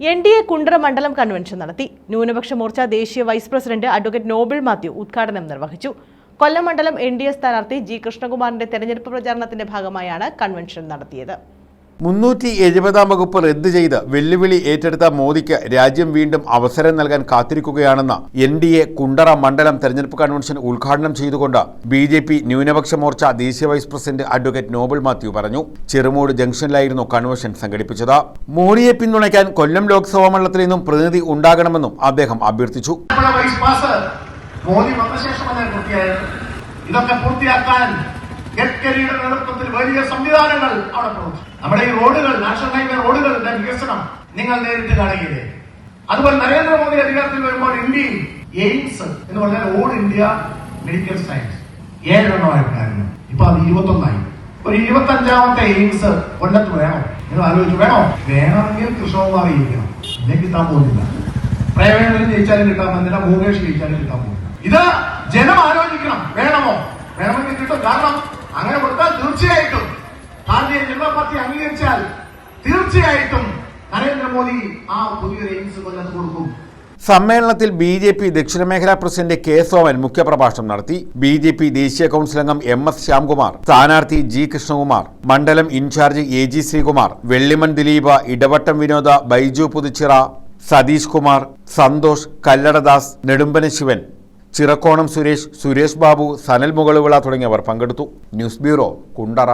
N D A Kundara മണ്ഡലം convention നടത്തി. ന്യൂനപക്ഷ മോർച്ച ദേശീയ vice president advocate Noble Mathew ഉദ്ഘാടനം നിർവഹിച്ചു. കൊല്ലം മണ്ഡലം എൻ ഡി എ സ്ഥാനാർത്ഥി ജി കൃഷ്ണകുമാറിന്റെ തെരഞ്ഞെടുപ്പ് പ്രചാരണത്തിന്റെ ഭാഗമായാണ് കൺവെൻഷൻ നടത്തിയത്. മുന്നൂറ്റി എഴുപതാം വകുപ്പ് റദ്ദു ചെയ്ത് വെല്ലുവിളി ഏറ്റെടുത്ത മോദിക്ക് രാജ്യം വീണ്ടും അവസരം നൽകാൻ കാത്തിരിക്കുകയാണെന്ന് എൻ ഡി എ കുണ്ടറ മണ്ഡലം തെരഞ്ഞെടുപ്പ് കൺവെൻഷൻ ഉദ്ഘാടനം ചെയ്തുകൊണ്ട് ബി ജെ പി ന്യൂനപക്ഷ മോർച്ച ദേശീയ vice president advocate Noble Mathew പറഞ്ഞു. ചെറുമൂട് ജംഗ്ഷനിലായിരുന്നു കൺവെൻഷൻ സംഘടിപ്പിച്ചത്. മോഡിയെ പിന്തുണയ്ക്കാൻ കൊല്ലം ലോക്സഭാ മണ്ഡലത്തിൽ നിന്നും പ്രതിനിധി ഉണ്ടാകണമെന്നും അദ്ദേഹം അഭ്യർത്ഥിച്ചു. മോദി ഇതൊക്കെ പൂർത്തിയാക്കാൻ ഗഡ്കരിയുടെ നേതൃത്വത്തിൽ വലിയ സംവിധാനങ്ങൾ അവിടെ പ്രവർത്തിച്ചു നമ്മുടെ ഈ റോഡുകൾ നാഷണൽ ഹൈവേ റോഡുകളുടെ വികസനം നിങ്ങൾ നേരിട്ട് കാണുകയില്ലേ? അതുപോലെ നരേന്ദ്രമോദി അധികാരത്തിൽ വരുമ്പോൾ ഇന്ത്യയിൽ എയിംസ് എന്ന് പറഞ്ഞാൽ ഓൾ ഇന്ത്യ മെഡിക്കൽ സയൻസ്. ഏഴെണ്ണമായിട്ടായിരുന്നു ഇപ്പൊ അത് ഇരുപത്തൊന്നായി. ഒരു ഇരുപത്തഞ്ചാമത്തെ എയിംസ് കൊല്ലത്ത് വേണോ? നിങ്ങൾ ആലോചിച്ചു വേണോ? വേണമെങ്കിൽ കൃഷ്ണകുമാർ ജയിക്കണം ഇല്ലെങ്കിൽ കിട്ടാൻ പോകുന്നില്ല. പ്രേമേന്ദ്രൻ ജയിച്ചാലും കിട്ടാൻ പോകുന്നില്ല. ഭൂമേഷ് ജയിച്ചാലും കിട്ടാൻ പോകുന്നില്ല. ഇത് ജനം ആലോചിക്കണം. വേണമോ? വേണമെങ്കിൽ കിട്ടും. കാരണം പാർട്ടി അംഗീകരിച്ചാൽ തീർച്ചയായിട്ടും നരേന്ദ്രമോദി ആ പുതിയൊരു എയിംസ് കൊല്ലത്ത് കൊടുക്കും. സമ്മേളനത്തിൽ ബി ജെ പി ദക്ഷിണമേഖലാ പ്രസിഡന്റ് കെ സോമൻ മുഖ്യപ്രഭാഷണം നടത്തി. ബി ജെ പി ദേശീയ കൗൺസിൽ അംഗം എം എസ് ശ്യാംകുമാർ സ്ഥാനാർത്ഥി ജി കൃഷ്ണകുമാർ മണ്ഡലം incharge A G Sreekumar Vellimon Dileep Edavattom Vinod Baiju Puthuchira Satheesh Kumar Santhosh Kalladadas Nedumpana Shivan Chirakkonam Suresh Suresh Babu Sanal Mukaluvila തുടങ്ങിയവർ പങ്കെടുത്തു. News bureau Kundara.